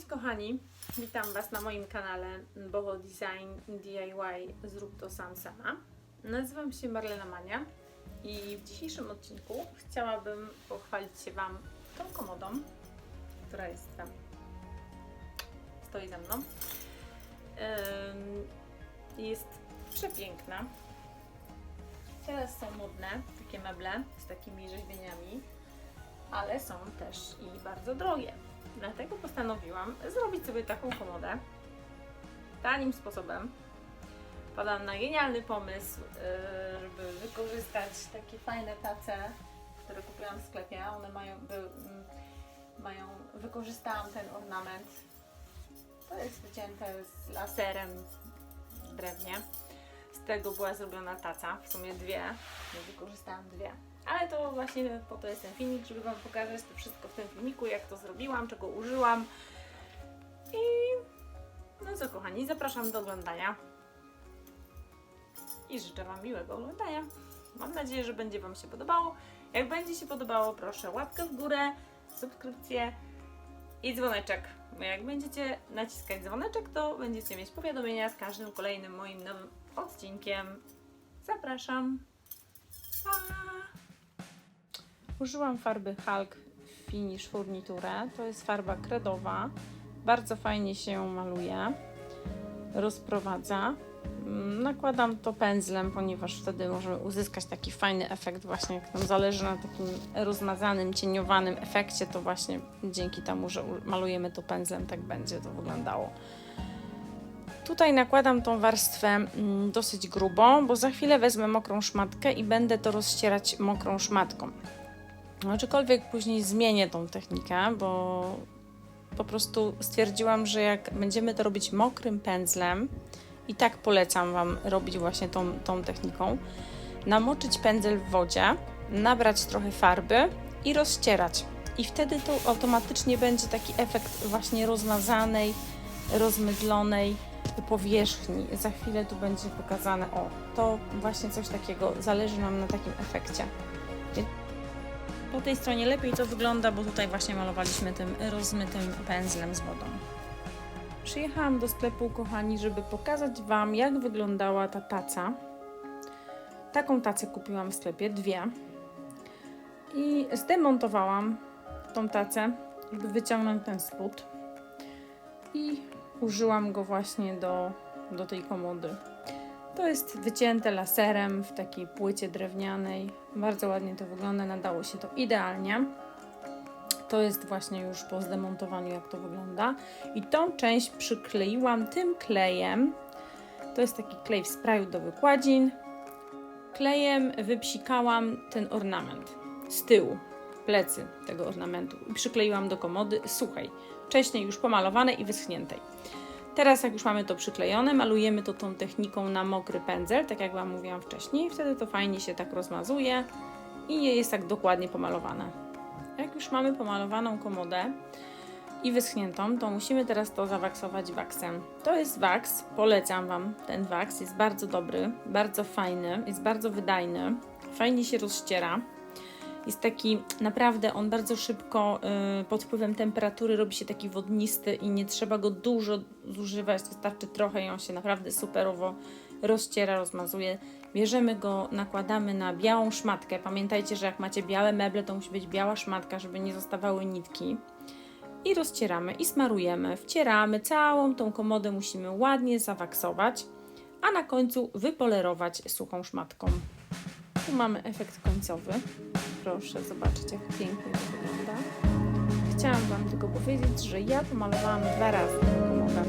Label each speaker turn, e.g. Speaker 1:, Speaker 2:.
Speaker 1: kochani, witam Was na moim kanale Boho Design DIY Zrób to sam sama. Nazywam się Marlena Mania i w dzisiejszym odcinku chciałabym pochwalić się Wam tą komodą, która jest tam, stoi za mną. Jest przepiękna. Teraz są modne takie meble z takimi rzeźbieniami, ale są też i bardzo drogie. Dlatego postanowiłam zrobić sobie taką komodę tanim sposobem. Padam na genialny pomysł, yy, żeby wykorzystać takie fajne tace, które kupiłam w sklepie. One mają, by, mm, mają wykorzystałam ten ornament. To jest wycięte z laserem w drewnie. Z tego była zrobiona taca, w sumie dwie. Wykorzystałam dwie. Ale to właśnie po to jest ten filmik, żeby Wam pokazać to wszystko w tym filmiku, jak to zrobiłam, czego użyłam. I no co kochani, zapraszam do oglądania. I życzę Wam miłego oglądania. Mam nadzieję, że będzie Wam się podobało. Jak będzie się podobało, proszę łapkę w górę, subskrypcję i dzwoneczek. Bo jak będziecie naciskać dzwoneczek, to będziecie mieć powiadomienia z każdym kolejnym moim nowym odcinkiem. Zapraszam. Pa! Użyłam farby Hulk Finish Furniture. To jest farba kredowa. Bardzo fajnie się ją maluje. Rozprowadza. Mm, Nakładam to pędzlem, ponieważ wtedy możemy uzyskać taki fajny efekt właśnie, jak nam zależy na takim rozmazanym, cieniowanym efekcie, to właśnie dzięki temu, że malujemy to pędzlem, tak będzie to wyglądało. Tutaj nakładam tą warstwę mm, dosyć grubą, bo za chwilę wezmę mokrą szmatkę i będę to rozcierać mokrą szmatką. Aczkolwiek później zmienię tą technikę, bo po prostu stwierdziłam, że jak będziemy to robić mokrym pędzlem, i tak polecam Wam robić właśnie tą, tą techniką, namoczyć pędzel w wodzie, nabrać trochę farby i rozcierać. I wtedy to automatycznie będzie taki efekt właśnie rozmazanej, rozmydlonej powierzchni. Za chwilę tu będzie pokazane, o, to właśnie coś takiego, zależy nam na takim efekcie. Po tej stronie lepiej to wygląda, bo tutaj właśnie malowaliśmy tym rozmytym pędzlem z wodą. Przyjechałam do sklepu, kochani, żeby pokazać Wam, jak wyglądała ta taca. Taką tacę kupiłam w sklepie, dwie. I zdemontowałam tą tacę, żeby wyciągnąć ten spód. I użyłam go właśnie do, do tej komody. To jest wycięte laserem w takiej płycie drewnianej. Bardzo ładnie to wygląda, nadało się to idealnie. To jest właśnie już po zdemontowaniu, jak to wygląda. I tą część przykleiłam tym klejem. To jest taki klej w sprayu do wykładzin. Klejem wypsikałam ten ornament z tyłu, plecy tego ornamentu i przykleiłam do komody suchej, wcześniej już pomalowanej i wyschniętej. Teraz jak już mamy to przyklejone, malujemy to tą techniką na mokry pędzel, tak jak Wam mówiłam wcześniej. Wtedy to fajnie się tak rozmazuje i nie jest tak dokładnie pomalowane. Jak już mamy pomalowaną komodę i wyschniętą, to musimy teraz to zawaksować waksem. To jest waks, polecam Wam ten waks, jest bardzo dobry, bardzo fajny, jest bardzo wydajny, fajnie się rozściera. Jest taki, naprawdę on bardzo szybko y, pod wpływem temperatury robi się taki wodnisty i nie trzeba go dużo zużywać, wystarczy trochę i on się naprawdę superowo rozciera, rozmazuje. Bierzemy go, nakładamy na białą szmatkę. Pamiętajcie, że jak macie białe meble, to musi być biała szmatka, żeby nie zostawały nitki. I rozcieramy i smarujemy, wcieramy całą tą komodę, musimy ładnie zawaksować, a na końcu wypolerować suchą szmatką. Tu mamy efekt końcowy. Proszę zobaczyć, jak pięknie to wygląda. Chciałam Wam tylko powiedzieć, że ja pomalowałam dwa razy komodę.